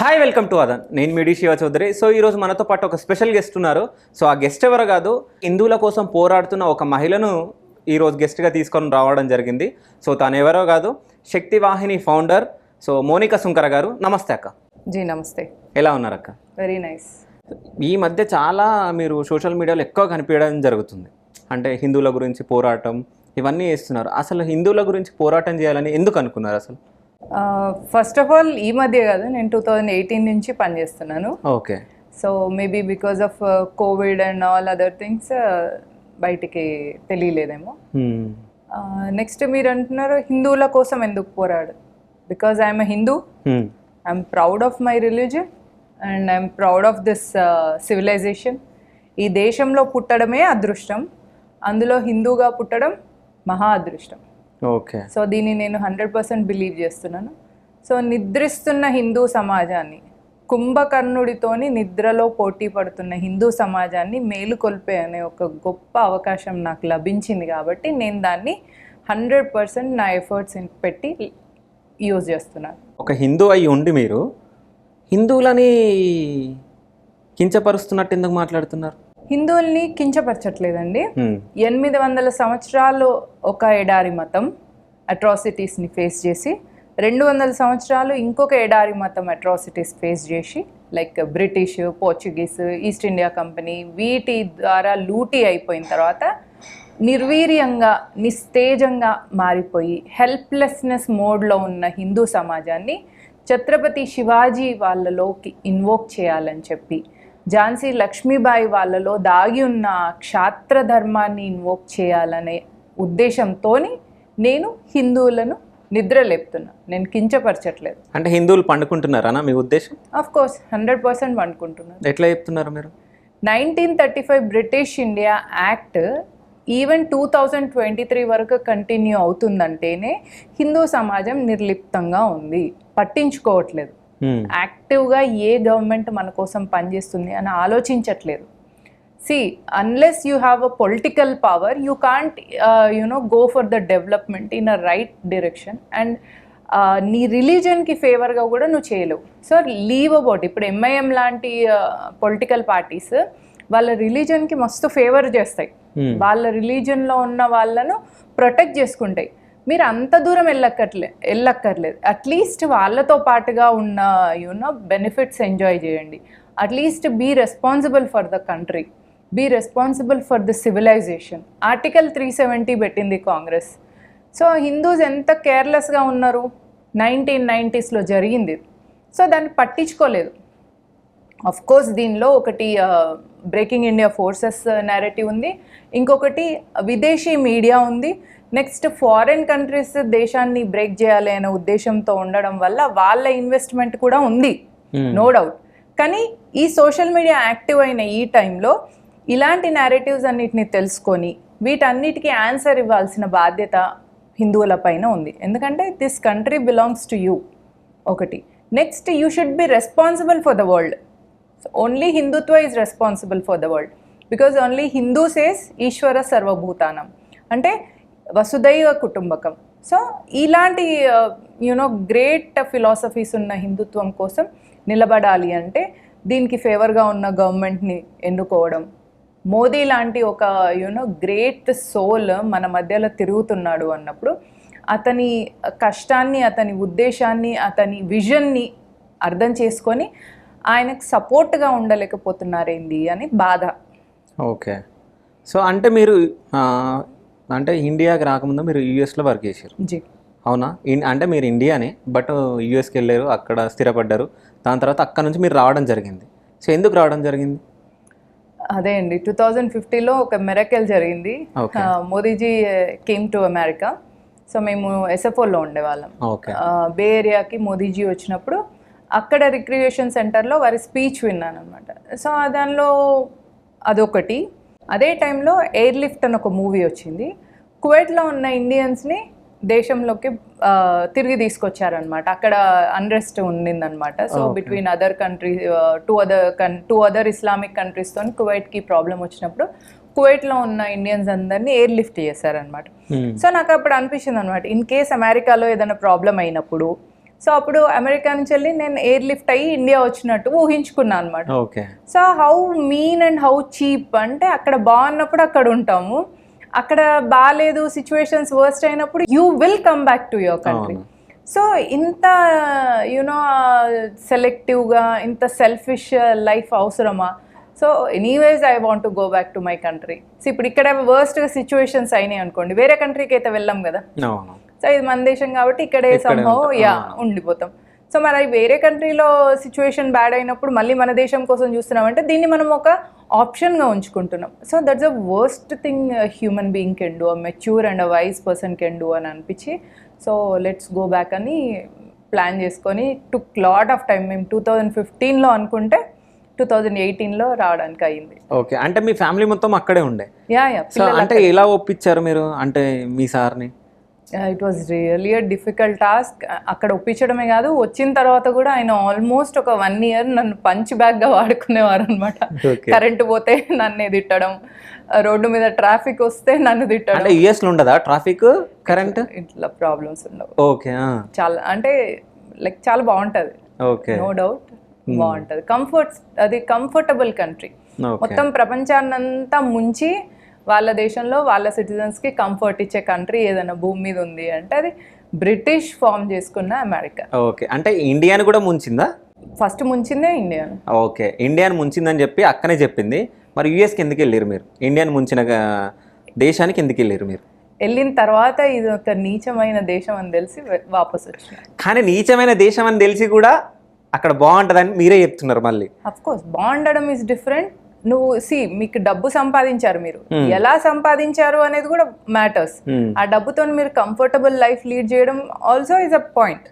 Hi welcome to అదన్ నేను మిడి Shiva Chowdary. So ఈరోజు మనతో పాటు ఒక స్పెషల్ గెస్ట్ ఉన్నారు. సో ఆ గెస్ట్ ఎవరు కాదు హిందువుల కోసం పోరాడుతున్న ఒక మహిళను ఈరోజు గెస్ట్గా తీసుకొని రావడం జరిగింది. సో తను ఎవరో కాదు శక్తి వాహిని ఫౌండర్ సో మోనికా సుంకర గారు. నమస్తే అక్క. జీ నమస్తే. ఎలా ఉన్నారు అక్క? వెరీ నైస్ ఈ మధ్య చాలా మీరు సోషల్ మీడియాలో ఎక్కువ కనిపించడం జరుగుతుంది. అంటే హిందువుల గురించి పోరాటం ఇవన్నీ చేస్తున్నారు. అసలు హిందువుల గురించి పోరాటం చేయాలని ఎందుకు అనుకున్నారు అసలు? ఫస్ట్ ఆఫ్ ఆల్ ఈ మధ్య కాదు నేను టూ థౌజండ్ ఎయిటీన్ నుంచి పనిచేస్తున్నాను. Okay. So maybe because of COVID and all other things బయటికి తెలియలేదేమో. నెక్స్ట్ మీరు అంటున్నారు హిందువుల కోసం ఎందుకు పోరాడు? Because I'm Hindu I'm proud of my religion and I'm proud of this civilisation ఈ దేశంలో పుట్టడమే అదృష్టం. అందులో హిందూగా పుట్టడం మహా అదృష్టం. ఓకే. సో దీన్ని నేను హండ్రెడ్ పర్సెంట్ బిలీవ్ చేస్తున్నాను. సో నిద్రిస్తున్న హిందూ సమాజాన్ని కుంభకర్ణుడితోని నిద్రలో పోటీ పడుతున్న హిందూ సమాజాన్ని మేలుకొల్పే అనే ఒక గొప్ప అవకాశం నాకు లభించింది కాబట్టి నేను దాన్ని హండ్రెడ్ పర్సెంట్ నా ఎఫర్ట్స్ పెట్టి యూజ్ చేస్తున్నాను. ఒక హిందూ అయి ఉండి మీరు హిందువులని కించపరుస్తున్నట్టు ఎందుకు మాట్లాడుతున్నారు? హిందువుల్ని కించపరచట్లేదండి. ఎనిమిది వందల సంవత్సరాలు ఒక ఎడారి మతం అట్రాసిటీస్ని ఫేస్ చేసి రెండు వందల సంవత్సరాలు ఇంకొక ఎడారి మతం అట్రాసిటీస్ ఫేస్ చేసి like British Portuguese East India company వీటి ద్వారా లూటీ అయిపోయిన తర్వాత నిర్వీర్యంగా నిస్తేజంగా మారిపోయి హెల్ప్లెస్నెస్ మోడ్లో ఉన్న హిందూ సమాజాన్ని ఛత్రపతి శివాజీ వాళ్ళలోకి ఇన్వోక్ చేయాలని చెప్పి ఝాన్సీ లక్ష్మీబాయి వాళ్ళలో దాగి ఉన్న క్షాత్ర ధర్మాన్ని ఇన్వోక్ చేయాలనే ఉద్దేశంతో నేను హిందువులను నిద్రలేపుతున్నా. నేను కించపరచట్లేదు. అంటే హిందువులు పండుకుంటున్నారనా మీ ఉద్దేశం? ఆఫ్ కోర్స్ హండ్రెడ్ పర్సెంట్ అనుకుంటున్నాను ఎట్లా చెప్తున్నారు మీరు? Nineteen thirty five British India act even two thousand twenty three వరకు కంటిన్యూ అవుతుందంటేనే హిందూ సమాజం నిర్లిప్తంగా ఉంది. పట్టించుకోవట్లేదు. యాక్టివ్గా ఏ గవర్నమెంట్ మన కోసం పనిచేస్తుంది అని ఆలోచించట్లేదు. See unless you have a political power you can't you know go for the development in a right direction and నీ రిలీజన్కి ఫేవర్గా కూడా నువ్వు చేయలేవు. సో లీవ్ అబౌట్ ఇప్పుడు ఎంఐఎం లాంటి పొలిటికల్ పార్టీస్ వాళ్ళ రిలీజన్కి మస్తు ఫేవర్ చేస్తాయి. Hmm. వాళ్ళ రిలీజన్లో ఉన్న వాళ్ళను ప్రొటెక్ట్ చేసుకుంటాయి. మీరు అంత దూరం వెళ్ళక్కర్లే వెళ్ళక్కర్లేదు. అట్లీస్ట్ వాళ్ళతో పాటుగా ఉన్న యూనో బెనిఫిట్స్ ఎంజాయ్ చేయండి. At least be responsible for the country be responsible for the civilisation article three seventy పెట్టింది కాంగ్రెస్. సో హిందూస్ ఎంత కేర్లెస్గా ఉన్నారు? నైన్టీన్ నైంటీస్లో జరిగింది. సో దాన్ని పట్టించుకోలేదు. అఫ్ కోర్స్ దీనిలో ఒకటి బ్రేకింగ్ ఇండియా ఫోర్సెస్ నేరేటివ్ ఉంది. ఇంకొకటి విదేశీ మీడియా ఉంది. నెక్స్ట్ ఫారెన్ కంట్రీస్ దేశాన్ని బ్రేక్ చేయాలి అనే ఉద్దేశంతో ఉండడం వల్ల వాళ్ళ ఇన్వెస్ట్మెంట్ కూడా ఉంది. Hmm. నో డౌట్ కానీ ఈ సోషల్ మీడియా యాక్టివ్ అయిన ఈ టైంలో ఇలాంటి నేరేటివ్స్ అన్నిటిని తెలుసుకొని వీటన్నిటికీ ఆన్సర్ ఇవ్వాల్సిన బాధ్యత హిందువుల పైన ఉంది. ఎందుకంటే this country belongs to you ఒకటి. Next you should be responsible for the world only Hindutva is responsible for the world because only Hindu says ఈశ్వర సర్వభూతానం అంటే వసుదైవ కుటుంబకం. సో ఇలాంటి యూనో గ్రేట్ ఫిలాసఫీస్ ఉన్న హిందుత్వం కోసం నిలబడాలి అంటే దీనికి ఫేవర్గా ఉన్న గవర్నమెంట్ని ఎన్నుకోవడం. మోదీ లాంటి ఒక యూనో గ్రేట్ సోల్ మన మధ్యలో తిరుగుతున్నాడు అన్నప్పుడు అతని కష్టాన్ని అతని ఉద్దేశాన్ని అతని విజన్ని అర్థం చేసుకొని ఆయనకు సపోర్ట్గా ఉండలేకపోతున్నారేంది అని బాధ. ఓకే. సో అంటే మీరు అంటే ఇండియాకి రాకముందు మీరు యూఎస్లో వర్క్ చేశారు. జీ. అవునా? అంటే మీరు ఇండియానే బట్ యూఎస్కి వెళ్ళారు అక్కడ స్థిరపడ్డారు. దాని తర్వాత అక్కడ నుంచి మీరు రావడం జరిగింది. సో ఎందుకు రావడం జరిగింది? అదే అండి. టూ థౌజండ్ ఫిఫ్టీలో ఒక మెరకెల్ జరిగింది. Modiji came to America so మేము ఎస్ఎఫ్ఓలో ఉండేవాళ్ళం. బే ఏరియాకి మోదీజీ వచ్చినప్పుడు అక్కడ రిక్రియేషన్ సెంటర్లో వారి స్పీచ్ విన్నాను అనమాట సో దానిలో అదొకటి. అదే టైంలో ఎయిర్ లిఫ్ట్ అని ఒక మూవీ వచ్చింది. కువైట్లో ఉన్న ఇండియన్స్ని దేశంలోకి తిరిగి తీసుకొచ్చారనమాట అక్కడ unrest ఉండిందనమాట so between other country to other కన్ టూ అదర్ ఇస్లామిక్ కంట్రీస్తో కువైట్కి ప్రాబ్లం వచ్చినప్పుడు కువైట్లో ఉన్న ఇండియన్స్ అందరినీ ఎయిర్ లిఫ్ట్ చేశారనమాట. సో నాకు అప్పుడు అనిపించింది అనమాట ఇన్ కేస్ అమెరికాలో ఏదైనా ప్రాబ్లం అయినప్పుడు సో అప్పుడు అమెరికా నుంచి వెళ్ళి నేను ఎయిర్ లిఫ్ట్ అయ్యి ఇండియా వచ్చినట్టు ఊహించుకున్నాను అనమాట okay. So how mean and how cheap అంటే అక్కడ బాగున్నప్పుడు అక్కడ ఉంటాము. అక్కడ బాగాలేదు సిచ్యువేషన్స్ వర్స్ట్ అయినప్పుడు you will come back to your country. So ఇంత యునో సెలెక్టివ్గా ఇంత సెల్ఫిష్ లైఫ్ అవసరమా? So anyways I want to go back to my country. So ఇప్పుడు ఇక్కడ వర్స్ట్గా సిచ్యువేషన్స్ అయినాయి అనుకోండి. వేరే కంట్రీకి అయితే వెళ్ళాం కదా? సో ఇది మన దేశం కాబట్టి ఇక్కడే సంభవం. యా. ఉండిపోతాం. సో మరి వేరే కంట్రీలో సిచ్యువేషన్ బ్యాడ్ అయినప్పుడు మళ్ళీ మన దేశం కోసం చూస్తున్నామంటే దీన్ని మనం ఒక ఆప్షన్గా ఉంచుకుంటున్నాం. So that's a worst thing human being can do a mature and a wise person can do అని అనిపించి సో లెట్స్ గో బ్యాక్ అని ప్లాన్ చేసుకొని టుక్ లాట్ ఆఫ్ టైం మేము టూ థౌజండ్ ఫిఫ్టీన్లో అనుకుంటే టూ థౌజండ్ ఎయిటీన్లో రావడానికి అయింది ఓకే అంటే మీ ఫ్యామిలీ మొత్తం అక్కడే ఉండే. యా యా అంటే ఎలా ఒప్పించారు మీరు? అంటే మీ సార్ని? It was really a difficult task అక్కడ ఒప్పించడమే కాదు వచ్చిన తర్వాత కూడా ఆయన ఆల్మోస్ట్ ఒక వన్ ఇయర్ నన్ను పంచ్ బ్యాగ్గా వాడుకునేవారు అనమాట కరెంటు పోతే నన్నే తిట్టడం రోడ్డు మీద ట్రాఫిక్ వస్తే నన్ను తిట్టడం. అంటే ఉండదా ట్రాఫిక్ కరెంట్ ఇట్లా ప్రాబ్లమ్స్ ఉండవు. ఓకే చాలా అంటే లైక్ చాలా బాగుంటది. ఓకే నో డౌట్ బాగుంటది. కంఫర్ట్ అది కంఫర్టబుల్ కంట్రీ మొత్తం ప్రపంచాన్నంతా ముంచి వాళ్ళ దేశంలో వాళ్ళ సిటిజన్స్కి కంఫర్ట్ ఇచ్చే కంట్రీ ఏదైనా భూమి మీద ఉంది అంటే అది బ్రిటిష్ ఫామ్ చేసుకున్న అమెరికా ఓకే అంటే ఇండియాని కూడా ముంచిందా? ఫస్ట్ ముంచిందే ఇండియా ఓకే ఇండియాని ముంచిందని చెప్పి అక్కనే చెప్పింది. మరి యుఎస్కి ఎందుకు వెళ్ళారు మీరు? ఇండియాని ముంచిన దేశానికి ఎందుకు వెళ్ళారు మీరు? వెళ్ళిన తర్వాత ఇది ఒక నీచమైన దేశం అని తెలిసి వాపస్ వచ్చిన కానీ నీచమైన దేశం అని తెలిసి కూడా అక్కడ బాగుంటుందని మీరే చెప్తున్నారు మళ్ళీ. అఫ్ కోర్స్ బాగుండడం ఇస్ డిఫరెంట్ నువ్వు సి మీకు డబ్బు సంపాదించారు మీరు. Hmm. ఎలా సంపాదించారు అనేది కూడా మ్యాటర్స్ Hmm. ఆ డబ్బుతో మీరు కంఫర్టబుల్ లైఫ్ లీడ్ చేయడం also is a point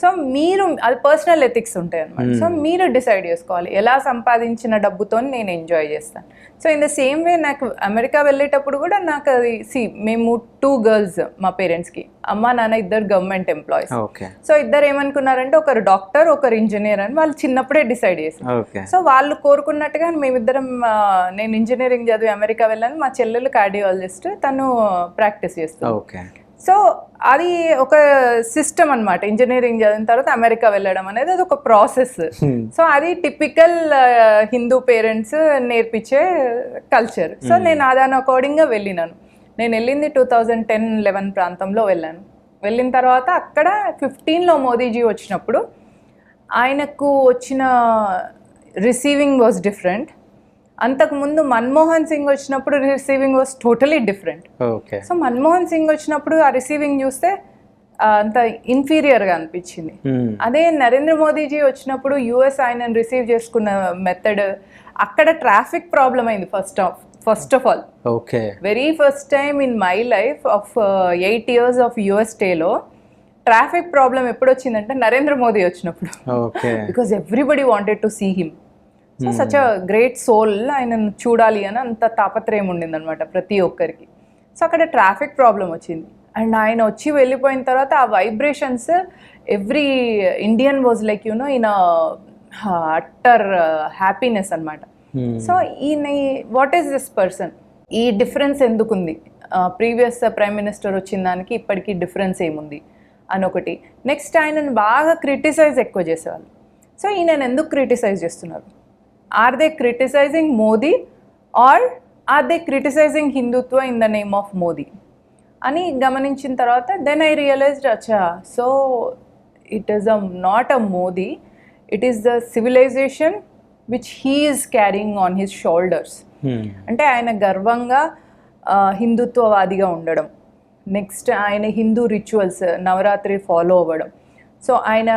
so మీరు అది పర్సనల్ ఎథిక్స్ ఉంటాయి అనమాట సో మీరు డిసైడ్ చేసుకోవాలి. ఎలా సంపాదించిన డబ్బుతో నేను ఎంజాయ్ చేస్తాను. So in the same way నాకు అమెరికా వెళ్ళేటప్పుడు కూడా నాకు అది సి మేము టూ గర్ల్స్ మా పేరెంట్స్కి అమ్మ నాన్న ఇద్దరు గవర్నమెంట్ ఎంప్లాయీస్ ఓకే సో ఇద్దరు ఏమనుకున్నారంటే ఒకరు డాక్టర్ ఒకరు ఇంజనీర్ అని వాళ్ళు చిన్నప్పుడే డిసైడ్ చేశారు. సో వాళ్ళు కోరుకున్నట్టుగా మేమిద్దరం నేను ఇంజనీరింగ్ చదివి అమెరికా వెళ్ళాను. మా చెల్లెలు కార్డియాలజిస్ట్ తను ప్రాక్టీస్ చేస్తుంది. ఓకే సో అది ఒక సిస్టమ్ అన్నమాట. ఇంజనీరింగ్ చదివిన తర్వాత అమెరికా వెళ్ళడం అనేది అది ఒక ప్రాసెస్ సో అది టిపికల్ హిందూ పేరెంట్స్ నేర్పించే కల్చర్ సో నేను దాని అకార్డింగ్గా వెళ్ళినాను. నేను వెళ్ళింది టూ థౌజండ్ టెన్ లెవెన్ ప్రాంతంలో వెళ్ళాను. వెళ్ళిన తర్వాత అక్కడ ఫిఫ్టీన్లో మోదీజీ వచ్చినప్పుడు ఆయనకు వచ్చిన రిసీవింగ్ వాజ్ డిఫరెంట్ అంతకుముందు మన్మోహన్ సింగ్ వచ్చినప్పుడు receiving was totally different so Manmohan Singh వచ్చినప్పుడు ఆ రిసీవింగ్ చూస్తే అంత ఇన్ఫీరియర్గా అనిపించింది. అదే నరేంద్ర మోదీజీ వచ్చినప్పుడు యుఎస్ ఆయనను రిసీవ్ చేసుకున్న మెథడ్ అక్కడ ట్రాఫిక్ ప్రాబ్లం అయింది first of first of all okay very first time in my life of eight years of US స్టేలో traffic problem ఎప్పుడు వచ్చిందంటే నరేంద్ర మోదీ వచ్చినప్పుడు. Because everybody wanted to see him so such a great soul ఆయనను చూడాలి అని అంత తాపత్రయం ఉండిందనమాట ప్రతి ఒక్కరికి. సో అక్కడ ట్రాఫిక్ ప్రాబ్లం వచ్చింది. అండ్ ఆయన వచ్చి వెళ్ళిపోయిన తర్వాత ఆ vibrations every Indian was like you know in utter happiness అనమాట సో ఈయన వాట్ ఈస్ దిస్ పర్సన్ ఈ డిఫరెన్స్ ఎందుకుంది? ప్రీవియస్ ప్రైమ్ మినిస్టర్ వచ్చిన దానికి ఇప్పటికీ డిఫరెన్స్ ఏముంది? అని ఒకటి నెక్స్ట్ ఆయనను బాగా క్రిటిసైజ్ ఎక్కువ చేసేవాళ్ళు. సో ఈయనను ఎందుకు క్రిటిసైజ్ చేస్తున్నారు? Are they criticising Modi or are they criticising Hindutva in the name of Modi అని గమనించిన తర్వాత దెన్ ఐ రియలైజ్డ్ అచ్చా so it is a not a Modi it is the civilisation which he is carrying on his shoulders అంటే ఆయన గర్వంగా హిందుత్వవాదిగా ఉండడం. Next ఆయన హిందూ రిచువల్స్ నవరాత్రి ఫాలో అవ్వడం. సో ఆయన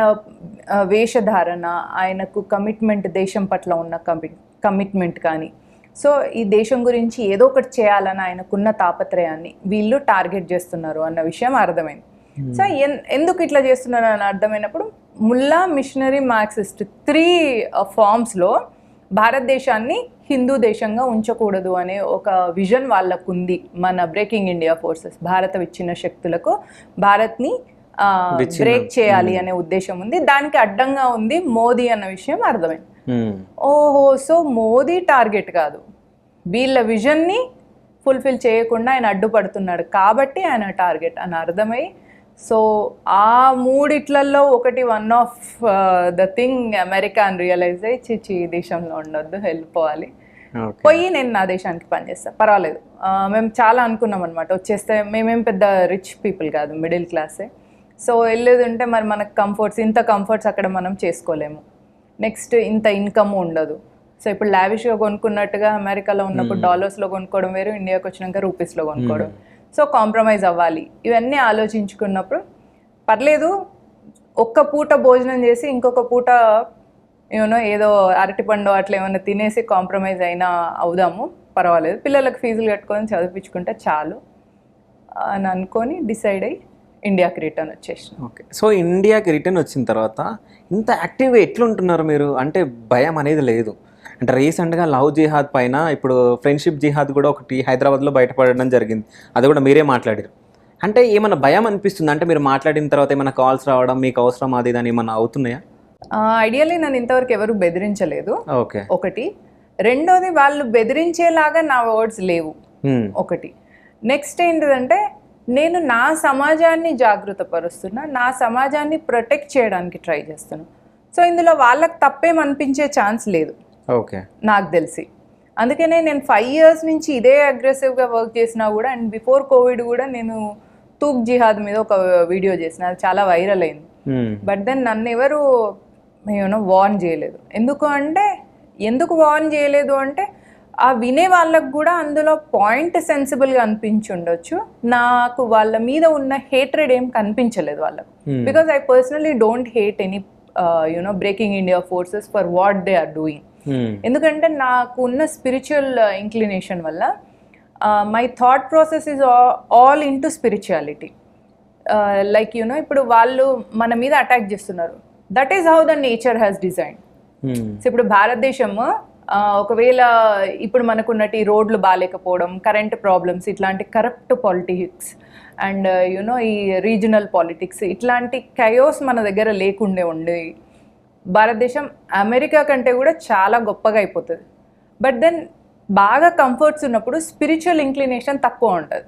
వేషధారణ ఆయనకు కమిట్మెంట్ దేశం పట్ల ఉన్న కమి కమిట్మెంట్ కానీ సో ఈ దేశం గురించి ఏదో ఒకటి చేయాలని ఆయనకున్న తాపత్రయాన్ని వీళ్ళు టార్గెట్ చేస్తున్నారు అన్న విషయం అర్థమైంది సో ఎన్- ఎందుకు ఇట్లా చేస్తున్నారు అని అర్థమైనప్పుడు ముల్లా మిషనరీ మార్క్సిస్ట్ త్రీ ఫార్మ్స్లో భారతదేశాన్ని హిందూ దేశంగా ఉంచకూడదు అనే ఒక విజన్ వాళ్ళకు ఉంది మన బ్రేకింగ్ ఇండియా ఫోర్సెస్ భారత విచ్ఛిన్న శక్తులకు భారత్ని. బ్రేక్ చేయాలి అనే ఉద్దేశం ఉంది. దానికి అడ్డంగా ఉంది మోదీ అన్న విషయం అర్థమైంది. ఓహో సో మోదీ టార్గెట్ కాదు. వీళ్ళ విజన్ని ఫుల్ఫిల్ చేయకుండా ఆయన అడ్డుపడుతున్నాడు కాబట్టి ఆయన టార్గెట్ అని అర్థమై సో ఆ మూడిట్లలో ఒకటి one of the thing America అని రియలైజ్ అయ్యి చిచి ఈ దేశంలో ఉండొద్దు వెళ్ళిపోవాలి పోయి నేను నా దేశానికి పనిచేస్తాను పర్వాలేదు. మేము చాలా అనుకున్నాం అనమాట వచ్చేస్తే మేమేం పెద్ద రిచ్ పీపుల్ కాదు మిడిల్ క్లాసే సో వెళ్ళేది ఉంటే మరి మనకు కంఫర్ట్స్ ఇంత కంఫర్ట్స్ అక్కడ మనం చేసుకోలేము. నెక్స్ట్ ఇంత ఇన్కమ్ ఉండదు. సో ఇప్పుడు లావిష్గా కొనుక్కున్నట్టుగా అమెరికాలో ఉన్నప్పుడు డాలర్స్లో కొనుక్కోవడం వేరు ఇండియాకి వచ్చినాక రూపీస్లో కొనుక్కోవడం. సో కాంప్రమైజ్ అవ్వాలి. ఇవన్నీ ఆలోచించుకున్నప్పుడు పర్లేదు ఒక్క పూట భోజనం చేసి ఇంకొక పూట యూనో ఏదో అరటిపండు అట్లా ఏమైనా తినేసి కాంప్రమైజ్ అయినా అవుదాము పర్వాలేదు. పిల్లలకు ఫీజులు కట్టుకొని చదివించుకుంటే చాలు అని అనుకొని డిసైడ్ అయ్యి ఇండియాకి రిటర్న్ వచ్చేసిన. ఓకే. సో ఇండియాకి రిటర్న్ వచ్చిన తర్వాత ఇంత యాక్టివ్గా ఎట్లుంటున్నారు మీరు? అంటే భయం అనేది లేదు. అంటే రీసెంట్గా లవ్ జిహాద్ పైన ఇప్పుడు ఫ్రెండ్షిప్ జిహాద్ కూడా ఒకటి హైదరాబాద్లో బయటపడడం జరిగింది. అది కూడా మీరే మాట్లాడారు. అంటే ఏమైనా భయం అనిపిస్తుంది? అంటే మీరు మాట్లాడిన తర్వాత ఏమైనా కాల్స్ రావడం మీకు అవసరం అది ఇది అని ఏమైనా అవుతున్నాయా? ఐడియల్లీ నన్ను ఇంతవరకు ఎవరు బెదిరించలేదు. ఓకే. ఒకటి. రెండోది వాళ్ళు బెదిరించేలాగా నా వర్డ్స్ లేవు. ఒకటి. నెక్స్ట్ ఏంటిదంటే నేను నా సమాజాన్ని జాగృతపరుస్తున్నా నా సమాజాన్ని ప్రొటెక్ట్ చేయడానికి ట్రై చేస్తున్నా. సో ఇందులో వాళ్ళకి తప్పేం అనిపించే ఛాన్స్ లేదు. ఓకే. నాకు తెలిసి. అందుకనే నేను ఫైవ్ ఇయర్స్ నుంచి ఇదే అగ్రెసివ్గా వర్క్ చేసినా కూడా అండ్ బిఫోర్ కోవిడ్ కూడా నేను తూక్ జిహాద్ మీద ఒక వీడియో చేసిన. అది చాలా వైరల్ అయింది. బట్ దెన్ నన్ను ఎవరు యూనో వార్న్ చేయలేదు. ఎందుకు అంటే ఎందుకు వార్న్ చేయలేదు అంటే ఆ వినే వాళ్ళకు కూడా అందులో పాయింట్ సెన్సిబుల్గా అనిపించి ఉండొచ్చు నాకు వాళ్ళ మీద ఉన్న హేట్రెడ్ ఏం కనిపించలేదు వాళ్ళకు. Because I personally don't hate any you know breaking India forces for what they are doing. ఎందుకంటే నాకు ఉన్న స్పిరిచువల్ ఇంక్లినేషన్ వల్ల my thought process is all into spirituality like you know ఇప్పుడు వాళ్ళు మన మీద అటాక్ చేస్తున్నారు. That is how the nature has design ఇప్పుడు భారతదేశం ఆ, ఒకవేళ ఇప్పుడు మనకున్నటి రోడ్లు బాగాలేకపోవడం కరెంట్ ప్రాబ్లమ్స్ ఇట్లాంటి corrupt politics and uh, you know ఈ రీజనల్ పాలిటిక్స్ ఇట్లాంటి కయోస్ మన దగ్గర లేకుండే ఉండే భారతదేశం అమెరికా కంటే కూడా చాలా గొప్పగా అయిపోతుంది. బట్ దెన్ బాగా కంఫర్ట్స్ ఉన్నప్పుడు స్పిరిచువల్ ఇంక్లినేషన్ తక్కువ ఉంటుంది.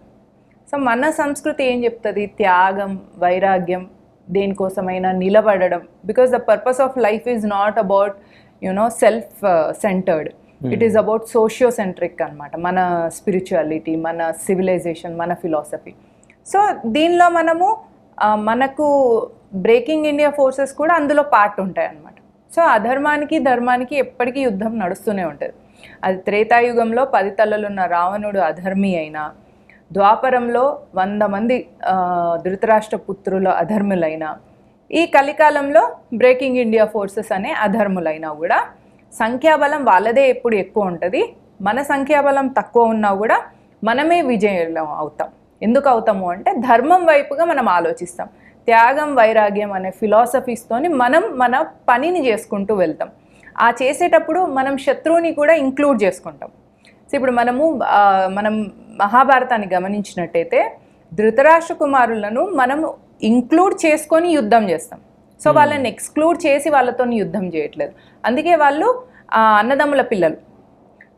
సో మన సంస్కృతి ఏం చెప్తుంది? త్యాగం వైరాగ్యం దేనికోసమైనా నిలబడడం. Because the purpose of life is not about you know self centred it is about socio centric అనమాట మన స్పిరిచువాలిటీ మన సివిలైజేషన్ మన ఫిలాసఫీ సో దీనిలో మనము మనకు బ్రేకింగ్ ఇండియా ఫోర్సెస్ కూడా అందులో పార్ట్ ఉంటాయి అన్నమాట. సో అధర్మానికి ధర్మానికి ఎప్పటికీ యుద్ధం నడుస్తూనే ఉంటుంది. అది త్రేతాయుగంలో పది తలలున్న రావణుడు అధర్మి అయినా ద్వాపరంలో వంద మంది ధృతరాష్ట్ర పుత్రుల అధర్ములైనా ఈ కలికాలంలో బ్రేకింగ్ ఇండియా ఫోర్సెస్ అనే అధర్ములైనా కూడా సంఖ్యాబలం వాళ్ళదే ఎప్పుడు ఎక్కువ ఉంటుంది మన సంఖ్యాబలం తక్కువ ఉన్నా కూడా మనమే విజయం అవుతాం. ఎందుకు అవుతాము అంటే ధర్మం వైపుగా మనం ఆలోచిస్తాం. త్యాగం వైరాగ్యం అనే ఫిలాసఫీస్తోని మనం మన పనిని చేసుకుంటూ వెళ్తాం. ఆ చేసేటప్పుడు మనం శత్రువుని కూడా ఇంక్లూడ్ చేసుకుంటాం. సో ఇప్పుడు మనము మనం మహాభారతాన్ని గమనించినట్టయితే ధృతరాష్ట్ర కుమారులను మనం ఇంక్లూడ్ చేసుకొని యుద్ధం చేస్తాం. సో వాళ్ళని ఎక్స్క్లూడ్ చేసి వాళ్ళతో యుద్ధం చేయట్లేదు. అందుకే వాళ్ళు అన్నదమ్ముల పిల్లలు.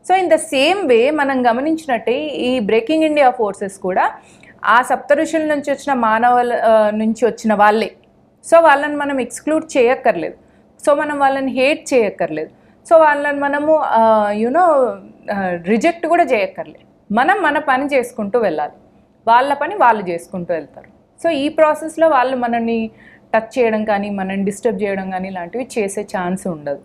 So in the same way మనం గమనించినట్టే ఈ బ్రేకింగ్ ఇండియా ఫోర్సెస్ కూడా ఆ సప్త ఋషుల నుంచి వచ్చిన మానవుల నుంచి వచ్చిన వాళ్ళే. సో వాళ్ళని మనం ఎక్స్క్లూడ్ చేయక్కర్లేదు. సో మనం వాళ్ళని హేట్ చేయక్కర్లేదు. సో వాళ్ళని మనము యునో రిజెక్ట్ కూడా చేయక్కర్లేదు. మనం మన పని చేసుకుంటూ వెళ్ళాలి. వాళ్ళ పని వాళ్ళు చేసుకుంటూ వెళ్తారు. సో ఈ ప్రాసెస్లో వాళ్ళు మనల్ని టచ్ చేయడం కానీ మనల్ని డిస్టర్బ్ చేయడం కానీ ఇలాంటివి చేసే ఛాన్స్ ఉండదు.